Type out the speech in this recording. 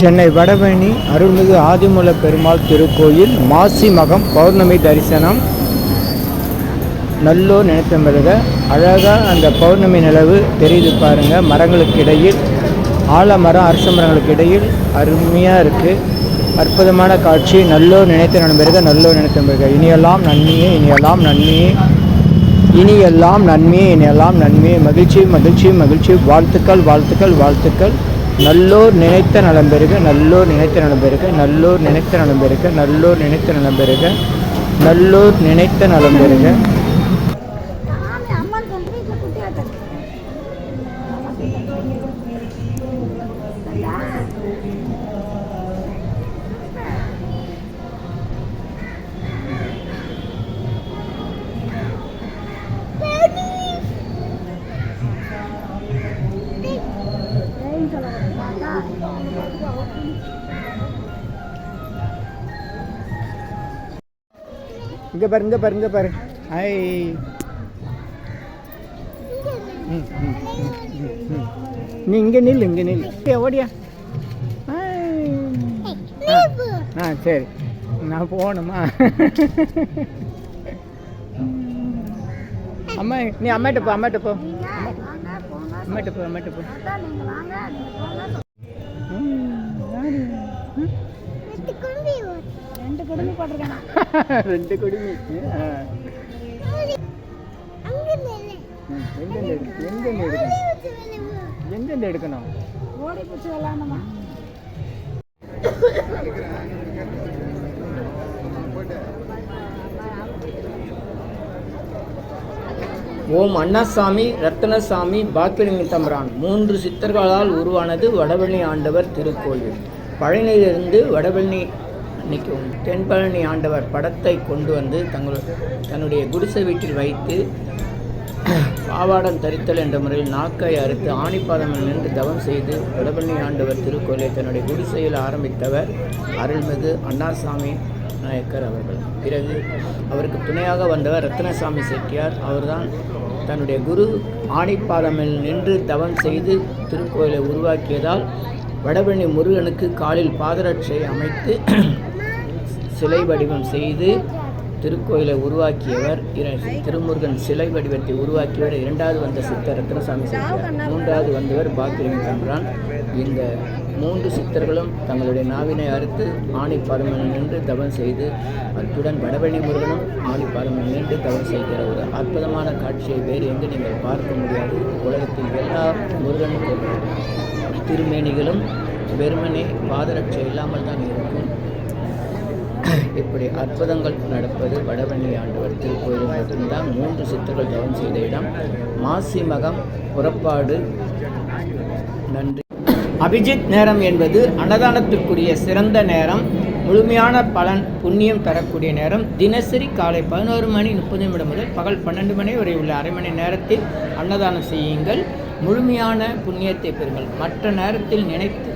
சென்னை வடபழனி அருள்மிகு ஆதிமூல பெருமாள் திருக்கோயில் மாசி மகம் பௌர்ணமி தரிசனம். நல்லோர் நினைத்த மிருக. அழகாக அந்த பௌர்ணமி நிலவு தெரியுது பாருங்கள் மரங்களுக்கு இடையில் ஆலமரம் அரச மரங்களுக்கு இடையில் அருமையாக இருக்குது அற்புதமான காட்சி. நல்லோர் நினைத்த நண்பருக நல்லோ நினைத்த மிருக. இனியெல்லாம் நன்மையே இனியெல்லாம் நன்மையே. இனியெல்லாம் நன்மையே இனியெல்லாம் நன்மையே. மகிழ்ச்சி மகிழ்ச்சி மகிழ்ச்சி. வாழ்த்துக்கள் வாழ்த்துக்கள் வாழ்த்துக்கள். நல்லோர் நினைத்த நலம் பெருக நல்லோர் நினைத்த நலம் பெருக நல்லோர் நினைத்த நலம் பெருக நல்லோர் நினைத்த நலம் பெருக நல்லோர் நினைத்த நலம் பெருக. இங்கே பாரு இங்கே பாரு இங்கே பாரு. ஐ. ம், நீ இங்கே நில் இங்கே நில் ஓடியா. ஆ, சரி. நான் போகணுமா? அம்மா நீ அம்மாட்ட போ அம்மாட்ட போ. அம்மாட்ட போ அம்மாட்ட போ. குடுமி போட்டிருக்கேன் ரெண்டு குடுமி. எடுக்கணும்? எங்கேருந்து எடுக்கணும்? ஓடி பிடிச்சி விளாடணுமா ஓம் அண்ணாசாமி ரத்னசாமி பாக்கியலிங்க தம்பரான். மூன்று சித்தர்களால் உருவானது வடபழனி ஆண்டவர் திருக்கோயில். பழனியிலிருந்து வடபழனி நிற்கும். தென்பழனி ஆண்டவர் படத்தை கொண்டு வந்து தங்கள் தன்னுடைய குடிசை வீட்டில் வைத்து பாவாடம் தரித்தல் என்ற முறையில் நாக்கை அறுத்து ஆணிப்பாதமில் நின்று தவம் செய்து வடபழனி ஆண்டவர் திருக்கோயிலை தன்னுடைய குடிசையில் ஆரம்பித்தவர் அருள்மிகு அண்ணாசாமி நாயக்கர் அவர்கள். பிறகு அவருக்கு துணையாக வந்தவர் ரத்னசாமி செட்டியார். அவர்தான் தன்னுடைய குரு ஆணிப்பாதமில் நின்று தவம் செய்து திருக்கோயிலை உருவாக்கியதால் வடபழனி முருகனுக்கு காலில் பாதரட்சை அமைத்து சிலை வடிவம் செய்து திருக்கோயிலை உருவாக்கியவர் இர- திருமுருகன் சிலை வடிவத்தை உருவாக்கியவர். இரண்டாவது வந்த சித்தர் ரத்னசாமி செட்டியார் மூன்றாவது வந்தவர் பாக்கிரமி தம்பிரான் இந்த மூன்று சித்தர்களும் தங்களுடைய நாவினை அறுத்து ஆணி பரமனில் நின்று தவம் செய்து அத்துடன் வடவழி முருகனும் ஆணி பரமனில் நின்று தவம் செய்கிற ஒரு அற்புதமான காட்சியை வேறு எங்கு நீங்கள் பார்க்க முடியாது. உலகத்தில் எல்லா முருகனுக்கும் திருமேனிகளும் வெறுமனே பாதரட்சை இல்லாமல் தான் இருக்கும். இப்படி அற்புதங்கள் நடப்பது வடவள்ளி ஆண்டவர் திருக்கோயில் மட்டும்தான். மூன்று சித்தர்கள் தவம் செய்த இடம். மாசி மகம் புறப்பாடு. நன்றி. அபிஜித் நேரம் என்பது அன்னதானத்திற்குரிய சிறந்த நேரம். முழுமையான பலன் புண்ணியம் தரக்கூடிய நேரம். தினசரி காலை பதினோரு மணி முப்பது நிமிடம் முதல் பகல் பன்னெண்டு மணி வரை உள்ள அரை மணி நேரத்தில் அன்னதானம் செய்யுங்கள். முழுமையான புண்ணியத்தை பெறுங்கள். மற்ற நேரத்தில் நினைத்து